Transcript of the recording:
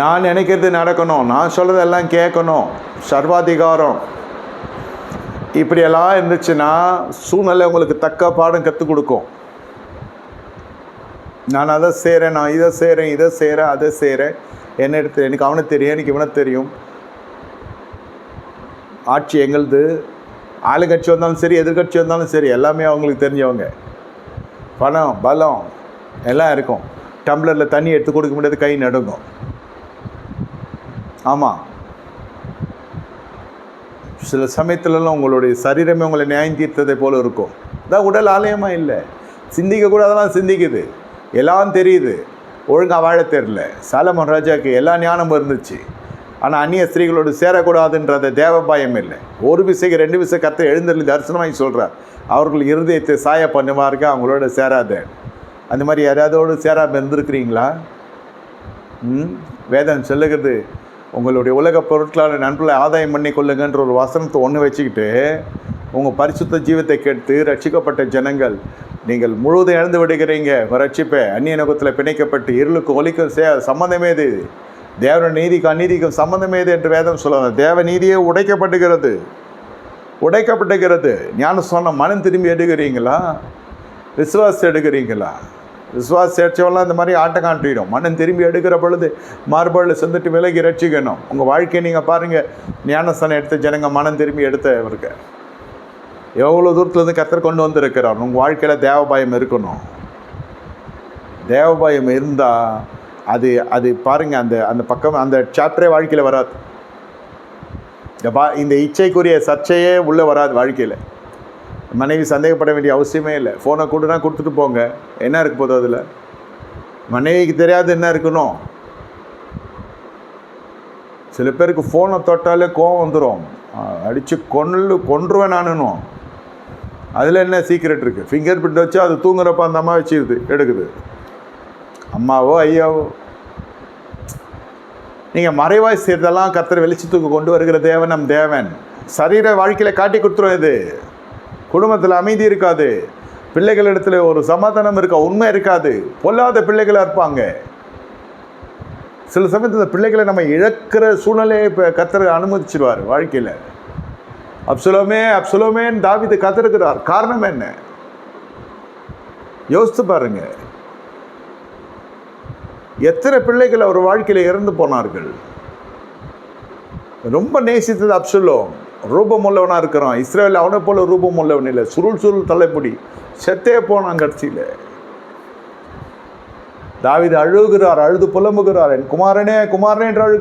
நான் நினைக்கிறது நடக்கணும். நான் சொல்கிறதெல்லாம் கேட்கணும். சர்வாதிகாரம். இப்படியெல்லாம் இருந்துச்சுன்னா சூழ்நிலை உங்களுக்கு தக்க பாடம் கற்றுக் கொடுக்கும். நான் அதை செய்கிறேன் நான் இதை செய்கிறேன் இதை செய்கிறேன் அதை செய்கிறேன் என்ன எடுத்து எனக்கு அவனை தெரியும் எனக்கு இவனை தெரியும். ஆட்சி எங்களுது. ஆளுங்கட்சி வந்தாலும் சரி எதிர்கட்சி வந்தாலும் சரி எல்லாமே அவங்களுக்கு தெரிஞ்சவங்க. பணம் பலம் எல்லாம் இருக்கும். டம்ளரில் தண்ணி எடுத்து கொடுக்க முடியாது கை நடுங்கும். ஆமாம் சில சமயத்துலலாம் உங்களுடைய சரீரமே உங்களை நியாயம் தீர்த்ததை போல் இருக்கும். இதான் உடல் ஆலயமாக இல்லை. சிந்திக்க கூட அதெல்லாம் சிந்திக்குது. எல்லாம் தெரியுது. ஒழுங்காக வாழ தெரில. சாலமன் ராஜாவுக்கு எல்லா ஞானமும் இருந்துச்சு. ஆனால் அந்நிய ஸ்திரீகளோடு சேரக்கூடாதுன்றத தேவபாயம் இல்லை. ஒரு விசைக்கு ரெண்டு விசை கத்தை எழுந்தருளி தரிசனமாகி சொல்கிறார் அவர்கள் இருதயத்தை சாய பண்ணுவாருங்க அவங்களோட சேராத. அந்த மாதிரி யாராவதோடு சேராமல் இருந்திருக்கிறீங்களா? ம்? வேதம் சொல்லுகிறது உங்களுடைய உலக பொருட்களால் நண்பர்களை ஆதாயம் பண்ணி கொள்ளுங்கன்ற ஒரு வசனத்தை ஒன்று வச்சுக்கிட்டு உங்கள் பரிசுத்த ஜீவத்தை கெடுத்து ரட்சிக்கப்பட்ட ஜனங்கள் நீங்கள் முழுவதும் இழந்து விடுகிறீங்க. ரட்சிப்பை அந்நிய நோக்கத்தில் பிணைக்கப்பட்டு இருளுக்கு ஒலிக்கும் சே சம்மந்தமே இது தேவன நீதிக்கும் அநீதிக்கும் சம்மந்தமே இது என்று வேதம் சொல்லுவாங்க தேவ நீதியே உடைக்கப்படுகிறது உடைக்கப்பட்டுகிறது. ஞான சொன்ன மனம் திரும்பி எடுக்கிறீங்களா? விசுவாசம் எடுக்கிறீங்களா? விசுவாசம் சேர்ச்சவெல்லாம் இந்த மாதிரி ஆட்டம் காட்டிடும் மனம் திரும்பி எடுக்கிற பொழுது மார்பழில் செந்துட்டு விலகி ரட்சிக்கணும் உங்கள் வாழ்க்கையை நீங்கள் பாருங்கள் ஞானஸ்தானம் எடுத்த ஜனங்க மனம் திரும்பி எடுத்தவருக்கு. எவ்வளோ தூரத்துலேருந்து கத்தர் கொண்டு வந்திருக்கிறார். உங்கள் வாழ்க்கையில் தேவபாயம் இருக்கணும். தேவபாயம் இருந்தால் அது அது பாருங்கள் அந்த அந்த பக்கம் அந்த சாப்டரே வாழ்க்கையில் வராது. இந்த பா இந்த இச்சைக்குரிய சர்ச்சையே உள்ளே வராது வாழ்க்கையில். மனைவி சந்தேகப்பட வேண்டிய அவசியமே இல்லை. ஃபோனை கொடுனா கொடுத்துட்டு போங்க. என்ன இருக்க போதும் அதில்? மனைவிக்கு தெரியாது என்ன இருக்கணும் சில பேருக்கு ஃபோனை தொட்டாலே கோவம் வந்துடும் அடித்து கொன்று கொன்றுவேன் நானும் அதில் என்ன சீக்ரெட் இருக்குது ஃபிங்கர் பிரிண்ட் வச்சு அது தூங்குறப்ப அந்த அம்மா வச்சுருது எடுக்குது. அம்மாவோ ஐயாவோ. நீங்கள் மறைவாய் செய்கிறதெல்லாம் கத்திர வெளிச்சத்துக்கு கொண்டு வருகிற தேவன் நம் தேவன். சரீர வாழ்க்கையில் காட்டி கொடுத்துரும் இது. குடும்பத்தில் அமைதி இருக்காது. பிள்ளைகள் இடத்துல ஒரு சமாதானம் இருக்கா உண்மை இருக்காது. பொல்லாத பிள்ளைகளாக இருப்பாங்க சில சமயத்தில் இந்த பிள்ளைகளை நம்ம இழக்கிற சூழ்நிலையை இப்போ கத்துற அனுமதிச்சிருவார் வாழ்க்கையில். அப்சுலோமே அப்சுலோமேன்னு தாவிது கத்திருக்கிறார் காரணம் என்ன? யோசித்து பாருங்க. எத்தனை பிள்ளைகள் அவர் வாழ்க்கையில் இறந்து போனார்கள்? ரொம்ப நேசித்தது அப்சுலோம். ரூபம் உள்ளவனாக இருக்கிறான். இஸ்ரேல் அவனை போல ரூபம் உள்ளவன் இல்லை. சுருள் சுருள் தலைமுடி செத்தே போனான் கட்சியில். தாவித அழுகிறார் அழுது புலம்புகிறார். என் குமாரனே குமாரனே என்று அழு